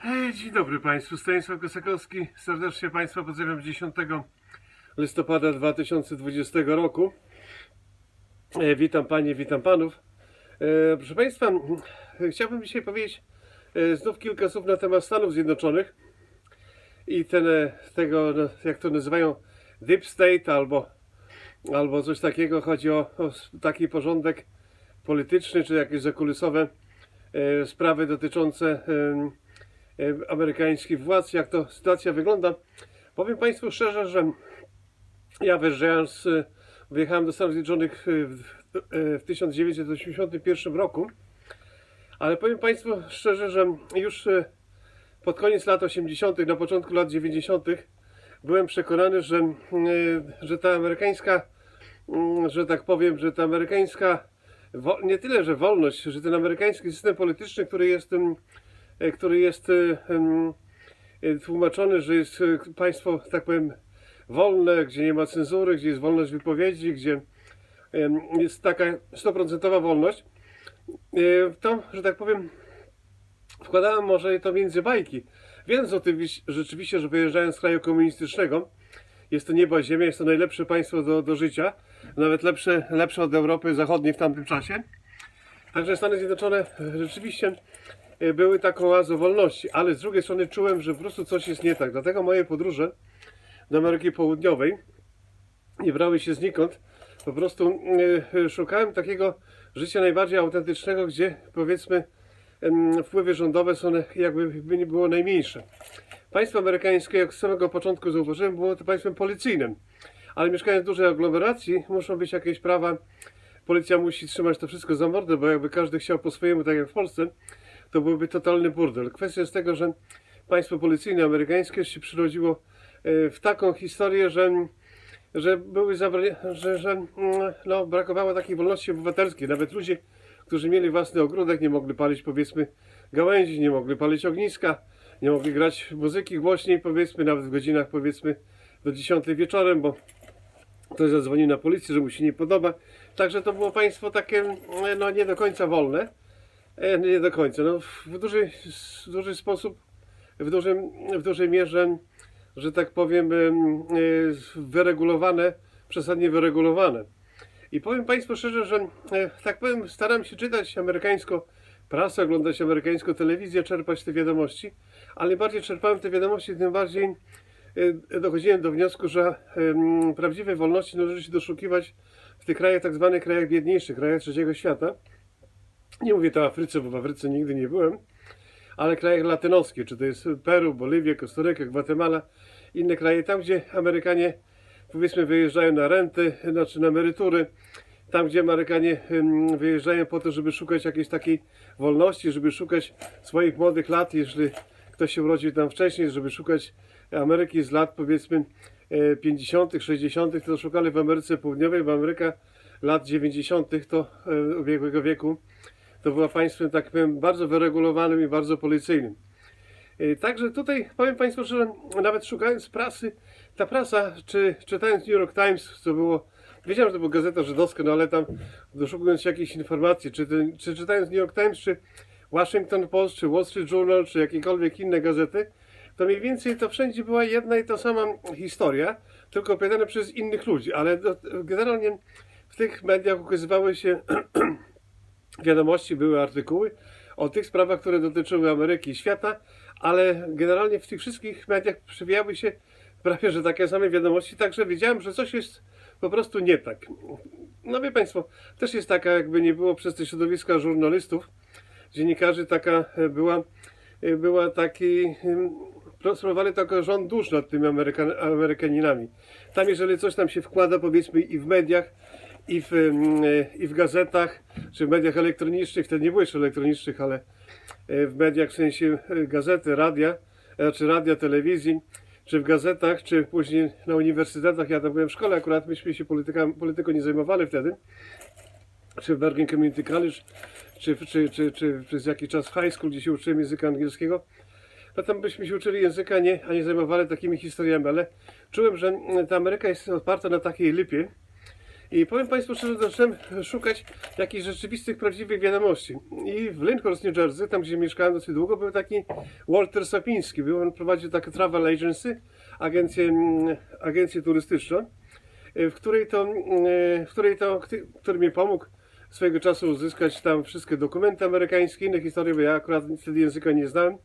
Hej, Dzień dobry Państwu, Stanisław Kosakowski. Serdecznie Państwa pozdrawiam 10 listopada 2020 roku. E, Witam Panie, witam Panów. E, Proszę Państwa, chciałbym dzisiaj powiedzieć e, znów kilka słów na temat Stanów Zjednoczonych i ten, tego, no, jak to nazywają, Deep State albo, albo coś takiego. Chodzi o, o taki porządek polityczny czy jakieś zakulisowe sprawy dotyczące amerykańskich władz, jak to sytuacja wygląda. Powiem Państwu szczerze, że ja wyjeżdżając, e, wyjechałem do Stanów Zjednoczonych e, w, e, w 1981 roku, ale powiem Państwu szczerze, że już e, pod koniec lat 80., na początku lat 90. byłem przekonany, że, e, że ta amerykańska, mm, że tak powiem, że ta amerykańska, nie tyle, że wolność, że ten amerykański system polityczny, który jest em, e, który jest e, e, tłumaczony, że jest e, państwo, tak powiem, wolne, gdzie nie ma cenzury, gdzie jest wolność wypowiedzi, gdzie jest taka stoprocentowa wolność, e, to, że tak powiem, wkładałem może to między bajki. Wiedząc o tym wiś- rzeczywiście, że wyjeżdżając z kraju komunistycznego, jest to nieba ziemia, jest to najlepsze państwo do, do życia, nawet lepsze, lepsze od Europy Zachodniej w tamtym czasie. Także Stany Zjednoczone e, rzeczywiście e, były taką oazą wolności, ale z drugiej strony czułem, że po prostu coś jest nie tak. Dlatego moje podróże do Ameryki Południowej nie brały się znikąd. Po prostu e, e, szukałem takiego życia najbardziej autentycznego, gdzie powiedzmy wpływy rządowe są jakby by nie było najmniejsze. Państwo amerykańskie, jak z samego początku zauważyłem, było to państwem policyjnym. Ale mieszkając w dużej aglomeracji, muszą być jakieś prawa policja musi trzymać to wszystko za mordę, bo jakby każdy chciał po swojemu, tak jak w Polsce, to byłby totalny burdel. Kwestia jest tego, że państwo policyjne amerykańskie się przyrodziło e, w taką historię, że, że były że, że mm, no, brakowało takiej wolności obywatelskiej. Nawet ludzie, którzy mieli własny ogródek, nie mogli palić powiedzmy gałęzi, nie mogli palić ogniska, nie mogli grać muzyki głośniej, powiedzmy, nawet w godzinach powiedzmy do 10 wieczorem, bo ktoś zadzwonił na policję, że mu się nie podoba. Także to było państwo takie, e, no nie do końca wolne. E, Nie do końca. No, w duży, w duży sposób, w, dużym, w dużej mierze, że tak powiem, em, e, wyregulowane, przesadnie wyregulowane. I powiem Państwu szczerze, że e, tak powiem, staram się czytać amerykańską prasę, oglądać amerykańską telewizję, czerpać te wiadomości, ale im bardziej czerpałem te wiadomości, tym bardziej e, dochodziłem do wniosku, że prawdziwej wolności należy się doszukiwać w tych krajach, tak zwanych krajach biedniejszych, krajach trzeciego świata. Nie mówię to o Afryce, bo w Afryce nigdy nie byłem, ale krajach latynoskich, czy to jest Peru, Boliwia, Kostaryka, Gwatemala, inne kraje, tam gdzie Amerykanie powiedzmy wyjeżdżają na renty, znaczy na emerytury, tam gdzie Amerykanie wyjeżdżają po to, żeby szukać jakiejś takiej wolności, żeby szukać swoich młodych lat, jeżeli ktoś się urodził tam wcześniej, żeby szukać Ameryki z lat powiedzmy e, 50., 60., to szukali w Ameryce Południowej, bo Ameryka lat 90. to e, ubiegłego wieku to była państwem, tak powiem, bardzo wyregulowanym i bardzo policyjnym. E, Także tutaj powiem Państwu, że nawet szukając prasy, ta prasa, czy czytając New York Times, co było, wiedziałem, że to była gazeta żydowska, no ale tam doszukując się jakichś informacji, czy, czy czytając New York Times, czy Washington Post, czy Wall Street Journal, czy jakiekolwiek inne gazety, to mniej więcej to wszędzie była jedna i ta sama historia, tylko opowiadana przez innych ludzi, ale generalnie w tych mediach ukazywały się wiadomości, były artykuły o tych sprawach, które dotyczyły Ameryki i świata, ale generalnie w tych wszystkich mediach przewijały się prawie, że takie same wiadomości, także wiedziałem, że coś jest po prostu nie tak. No wie Państwo, też jest taka, jakby nie było przez te środowiska żurnalistów, dziennikarzy, taka e, była, e, była taki, em, sprawowali taki rząd dusz nad tymi Amerykan, Amerykaninami. Tam jeżeli coś tam się wkłada, powiedzmy i w mediach, i w, e, i w gazetach, czy w mediach elektronicznych, wtedy nie było jeszcze elektronicznych, ale e, w mediach w sensie e, gazety, radia, e, czy radia, telewizji, czy w gazetach, czy później na uniwersytetach, ja tam byłem w szkole, akurat myśmy się polityka, polityką nie zajmowali wtedy, czy w Bergen Community College, czy, czy, czy, czy przez jakiś czas w high school, gdzie się uczyłem języka angielskiego, no tam byśmy się uczyli języka, nie, a nie zajmowali takimi historiami, ale czułem, że ta Ameryka jest oparta na takiej lipie I powiem Państwu szczerze, że zacząłem szukać jakichś rzeczywistych, prawdziwych wiadomości. I w Lyndhurst, New Jersey, tam gdzie mieszkałem dosyć długo, był taki Walter Sapiński. Był on prowadził takie travel agency, agencję, mm, agencję turystyczną, y, w której to, y, w której to, który mi pomógł swojego czasu uzyskać tam wszystkie dokumenty amerykańskie, inne historie, bo ja akurat wtedy języka nie znałem.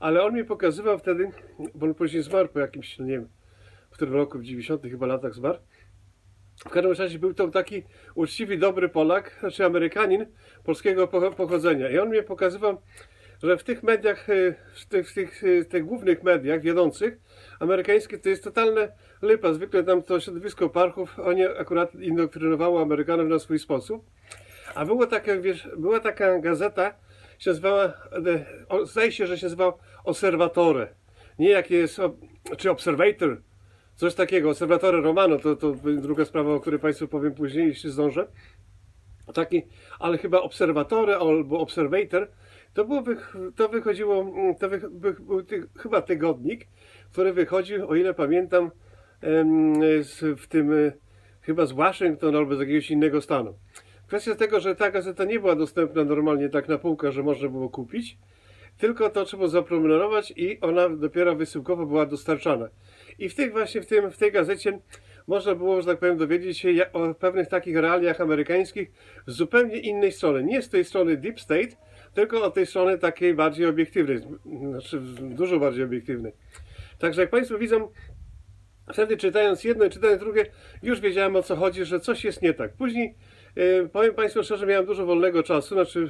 Ale on mi pokazywał wtedy, bo on później zmarł po jakimś, no nie wiem, w którym roku, w 90 chyba latach zmarł. W każdym razie był to taki uczciwy, dobry Polak, znaczy Amerykanin polskiego pocho- pochodzenia. I on mnie pokazywał, że w tych mediach, y, w tych, w tych, y, tych głównych mediach wiodących, amerykańskich, to jest totalne lipa. Zwykle tam to środowisko parchów, oni akurat indoktrynowało Amerykanów na swój sposób. A było taka, wiesz, była taka gazeta, się nazywała, e, zdaje się, że się nazywała Osservatore. Nie jak jest, czy Observator, coś takiego, Osservatore Romano, to, to druga sprawa, o której Państwu powiem później, jeśli zdążę. Taki, ale chyba Observatore albo Observator, to, było, to wychodziło, mm, to był ty, chyba tygodnik, który wychodził, o ile pamiętam, w tym, e, chyba z Waszyngton albo z jakiegoś innego stanu. Kwestia tego, że ta gazeta nie była dostępna normalnie tak na półkach, że można było kupić, tylko to trzeba zaprenumerować i ona dopiero wysyłkowo była dostarczana. I w tych właśnie, w, tym, w tej gazecie można było, że tak powiem, dowiedzieć się o pewnych takich realiach amerykańskich z zupełnie innej strony. Nie z tej strony Deep State, tylko od tej strony takiej bardziej obiektywnej, znaczy dużo bardziej obiektywnej. Także jak Państwo widzą, Wtedy czytając jedno i czytając drugie, już wiedziałem o co chodzi, że coś jest nie tak. Później, e, powiem Państwu szczerze, miałem dużo wolnego czasu, znaczy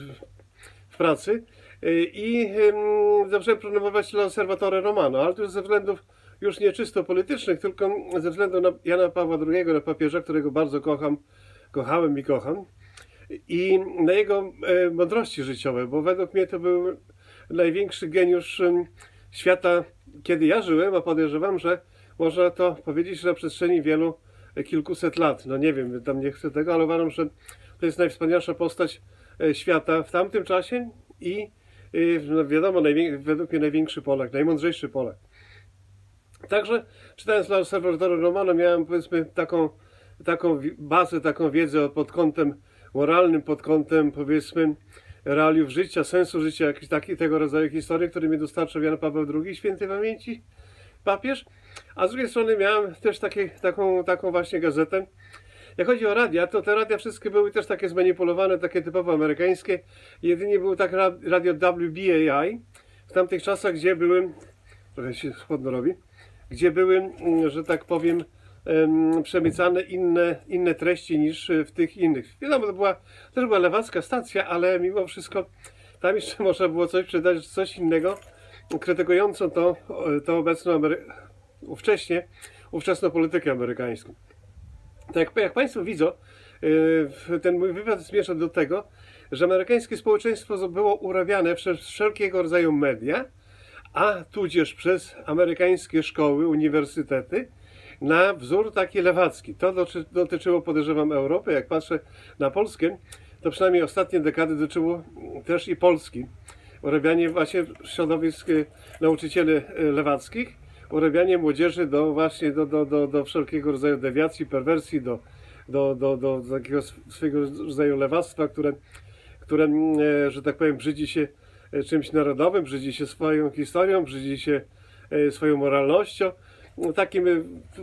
w, pracy e, i em, zacząłem promować L'Osservatore Romano, ale to już ze względów już nie czysto politycznych, tylko ze względu na Jana Pawła II, na papieża, którego bardzo kocham, kochałem i kocham i na jego e, mądrości życiowej, bo według mnie to był największy geniusz świata, kiedy ja żyłem, a podejrzewam, że można to powiedzieć, na przestrzeni wielu, e, kilkuset lat, no nie wiem, tam nie chcę tego, ale uważam, że to jest najwspanialsza postać e, świata w tamtym czasie i no wiadomo, według mnie największy Polak, najmądrzejszy Polak. Także czytając dla Salvadora Romano miałem powiedzmy taką, taką bazę, taką wiedzę pod kątem moralnym, pod kątem powiedzmy realiów życia, sensu życia, jakiś taki tego rodzaju historii, który mi dostarczył Jan Paweł II, świętej pamięci papież. A z drugiej strony miałem też takie, taką, taką właśnie gazetę. Jak chodzi o radia, to te radia wszystkie były też takie zmanipulowane, takie typowo amerykańskie. Jedynie był tak ra- radio WBAI w tamtych czasach, gdzie były, trochę się chłodno robi, gdzie były, mm, że tak powiem, em, przemycane inne, inne treści niż e, w tych innych. Wiadomo, to była, też była lewacka stacja, ale mimo wszystko tam jeszcze można było coś przydać, coś innego, krytykująco to, to obecną Amery- ówcześnie, ówczesną politykę amerykańską. Tak jak, jak Państwo widzą, yy, ten mój wywiad zmierza do tego, że amerykańskie społeczeństwo było urabiane przez wszelkiego rodzaju media, a tudzież przez amerykańskie szkoły, uniwersytety, na wzór taki lewacki. To doty- dotyczyło, podejrzewam, Europy. Jak patrzę na Polskę, to przynajmniej ostatnie dekady dotyczyło też i Polski. Urabianie właśnie środowisk y, nauczycieli y, lewackich, urabianie młodzieży do właśnie do, do, do, do wszelkiego rodzaju dewiacji, perwersji, do, do, do, do, takiego sw- swego rodzaju lewactwa, które, które, mm, e, że tak powiem, brzydzi się czymś narodowym, brzydzi się swoją historią, brzydzi się e, swoją moralnością. No, Takim e,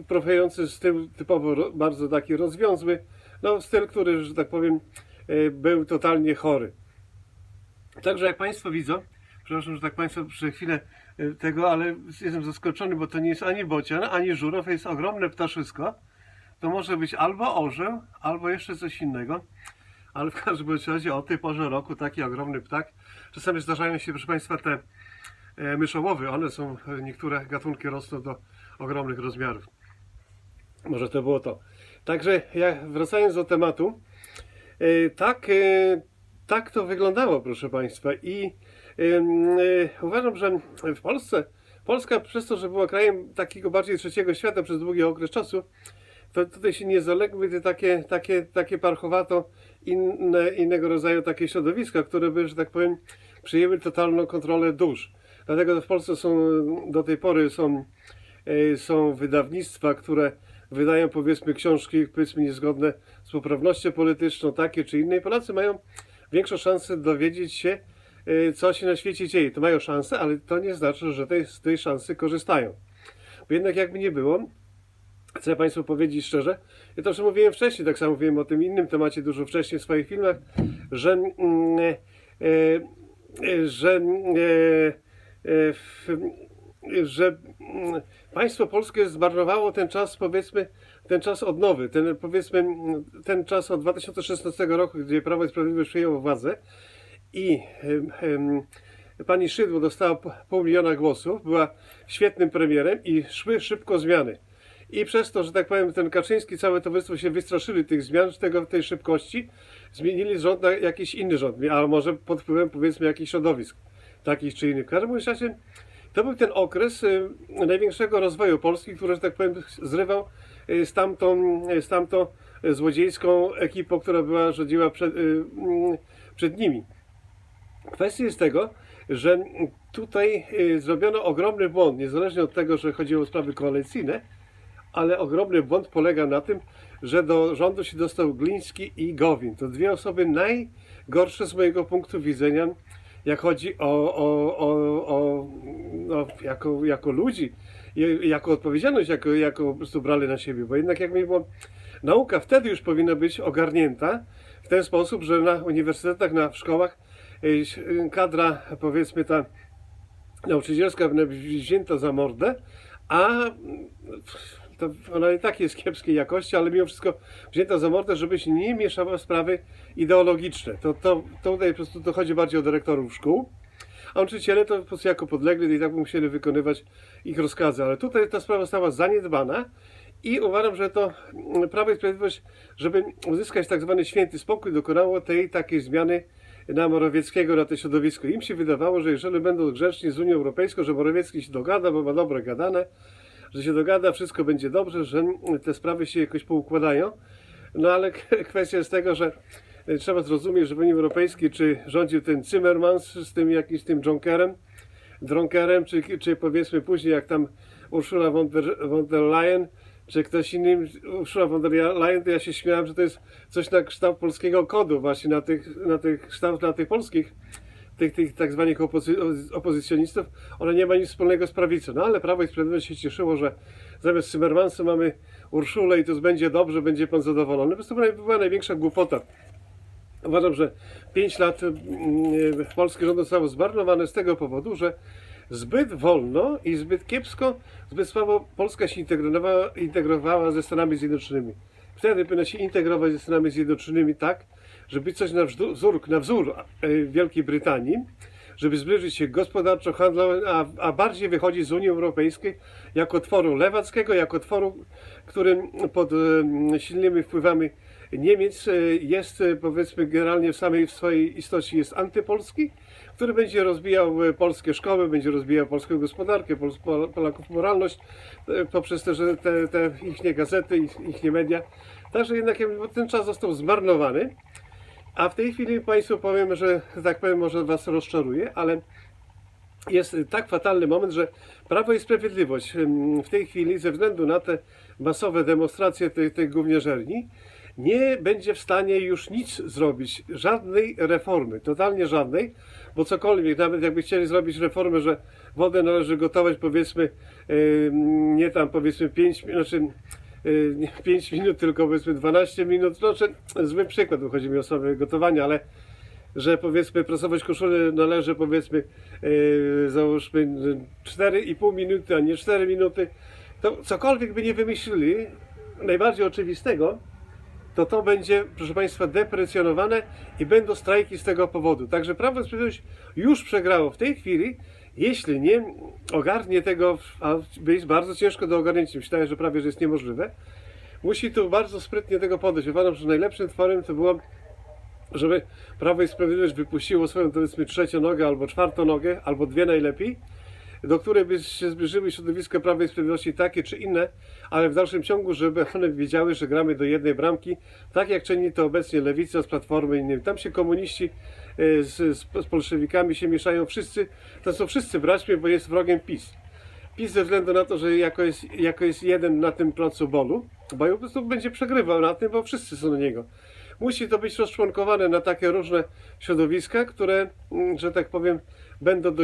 profejący styl typowo bardzo taki rozwiązły, no styl, który, że tak powiem, e, był totalnie chory. Także jak Państwo widzą, przepraszam, że tak Państwo przez chwilę e, tego, ale jestem zaskoczony, bo to nie jest ani bocian, ani żurow, jest ogromne ptaszysko. To może być albo orzeł, albo jeszcze coś innego. Ale w każdym razie o tej porze roku taki ogromny ptak. Czasami zdarzają się, proszę Państwa, te e, myszołowy. One są, niektóre gatunki rosną do ogromnych rozmiarów. Może to było to. Także ja, wracając do tematu, e, tak, e, tak to wyglądało, proszę Państwa. I uważam, że w Polsce, Polska przez to, że była krajem takiego bardziej trzeciego świata przez długi okres czasu, to tutaj się nie zaległy te takie, takie, takie parchowato inne, innego rodzaju takie środowiska, które by, że tak powiem, przyjęły totalną kontrolę dusz. Dlatego w Polsce są do tej pory są, e, są wydawnictwa, które wydają powiedzmy książki powiedzmy niezgodne z poprawnością polityczną, takie czy inne. I Polacy mają większą szansę dowiedzieć się, y, co się na świecie dzieje. To mają szansę, ale to nie znaczy, że tej, z tej szansy korzystają. Bo jednak jakby nie było, chcę Państwu powiedzieć szczerze, ja to już mówiłem wcześniej, tak samo mówiłem o tym innym temacie dużo wcześniej w swoich filmach, że, mm, e, e, że, e, e, że mm, państwo polskie zmarnowało ten czas, powiedzmy, ten czas odnowy, ten, powiedzmy, mm, ten czas od 2016 roku, gdzie Prawo i Sprawiedliwość przejęło władzę i pani Szydło dostała pół miliona głosów, była świetnym premierem i szły szybko zmiany. I przez to, że tak powiem, ten Kaczyński, całe towarzystwo się wystraszyli tych zmian, tego, tej szybkości, zmienili rząd na jakiś inny rząd, a może pod wpływem powiedzmy jakichś środowisk, takich czy innych. W każdym razie to był ten okres y, największego rozwoju Polski, który, że tak powiem, zrywał y, z tamtą, y, z tamtą y, złodziejską ekipą, która była, rządziła przed, y, mm, przed nimi. Kwestia jest tego, że tutaj y, zrobiono ogromny błąd, niezależnie od tego, że chodziło o sprawy koalicyjne, ale ogromny błąd polega na tym, że do rządu się dostał Gliński i Gowin. To dwie osoby najgorsze z mojego punktu widzenia, jak chodzi o, o, o, o no, jako, jako ludzi, jako odpowiedzialność, jako, jako po prostu brali na siebie. Bo jednak jak mi było, nauka wtedy już powinna być ogarnięta w ten sposób, że na uniwersytetach, na szkołach y, kadra, powiedzmy ta nauczycielska wzięta za mordę, a to ona i tak jest kiepskiej jakości, ale mimo wszystko wzięta za mordę, żeby się nie mieszała w sprawy ideologiczne. To, to, to tutaj po prostu to chodzi bardziej o dyrektorów szkół, a nauczyciele to po prostu jako podlegli i tak musieli wykonywać ich rozkazy. Ale tutaj ta sprawa została zaniedbana i uważam, że to mm, Prawo i Sprawiedliwość, żeby uzyskać tak zwany święty spokój, dokonało tej takiej zmiany na Morawieckiego, na to środowisko. Im się wydawało, że jeżeli będą grzeczni z Unią Europejską, że Morawiecki się dogada, bo ma dobre gadane, że się dogada, wszystko będzie dobrze, że te sprawy się jakoś poukładają. No ale kwestia jest tego, że e, trzeba zrozumieć, że w Unii Europejskiej czy rządził ten Zimmermans z tym jakimś tym Junckerem, Dronkerem, czy, czy powiedzmy później jak tam Ursula von der, von der Leyen, czy ktoś inny, Ursula von der Leyen, to ja się śmiałem, że to jest coś na kształt polskiego kodu właśnie na tych, na tych kształt, na tych polskich tych, tych tak zwanych opozy opozycjonistów, ona nie ma nic wspólnego z prawicą. No ale Prawo i Sprawiedliwość się cieszyło, że zamiast Zimmermansa mamy Urszulę i to będzie dobrze, będzie pan zadowolony. Prostu była, była największa głupota. Uważam, że 5 lat mm, polski rząd zostało zmarnowane z tego powodu, że zbyt wolno i zbyt kiepsko, zbyt słabo Polska się integrowała, integrowała ze Stanami Zjednoczonymi. Wtedy powinna się integrować ze Stanami Zjednoczonymi tak, żeby coś na wzór, na wzór e, Wielkiej Brytanii, żeby zbliżyć się gospodarczo, handlowo, a, a bardziej wychodzić z Unii Europejskiej jako tworu lewackiego, jako tworu, którym pod e, silnymi wpływami Niemiec e, jest powiedzmy generalnie w samej w swojej istocie jest antypolski, który będzie rozbijał polskie szkoły, będzie rozbijał polską gospodarkę, Polaków moralność poprzez te, że te, te ich gazety, ich, ich media. Także jednak ten czas został zmarnowany. A w tej chwili Państwu powiem, że tak powiem, może Was rozczaruje, ale jest tak fatalny moment, że Prawo i Sprawiedliwość w tej chwili, ze względu na te masowe demonstracje tej, tej gówniarzerni, nie będzie w stanie już nic zrobić, żadnej reformy, totalnie żadnej, bo cokolwiek, nawet jakby chcieli zrobić reformę, że wodę należy gotować powiedzmy nie tam powiedzmy 5 minut, znaczy nie 5 minut, tylko powiedzmy 12 minut. Znaczy, zły przykład, bo chodzi mi o sobie gotowania, ale że powiedzmy prasować koszulę należy powiedzmy yy, załóżmy y, 4,5 minuty, a nie 4 minuty. To cokolwiek by nie wymyślili, najbardziej oczywistego, to to będzie, proszę Państwa, deprecjonowane i będą strajki z tego powodu. Także Prawo i Sprawiedliwość już przegrało w tej chwili, jeśli nie ogarnie tego, a jest bardzo ciężko do ogarnięcia, myślałem, że prawie że jest niemożliwe, musi tu bardzo sprytnie tego podejść. Uważam, że najlepszym tworem to było, żeby Prawo i Sprawiedliwość wypuściło swoją, powiedzmy, trzecią nogę albo czwartą nogę, albo dwie najlepiej, do której by się zbliżyły środowiska Prawa i Sprawiedliwości takie czy inne, ale w dalszym ciągu, żeby one wiedziały, że gramy do jednej bramki, tak jak czyni to obecnie Lewica z Platformy innymi. Tam się komuniści e, z, z, z bolszewikami się mieszają wszyscy, to są wszyscy braćmi, bo jest wrogiem PiS. PiS ze względu na to, że jako jest, jako jest jeden na tym placu bolu, bo po prostu będzie przegrywał na tym, bo wszyscy są na niego. Musi to być rozczłonkowane na takie różne środowiska, które, mm, że tak powiem, będą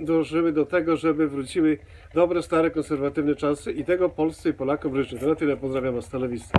dożyły do tego, żeby wróciły dobre, stare, konserwatywne czasy i tego Polsce i Polakom życzę. To na tyle pozdrawiam z telewizji.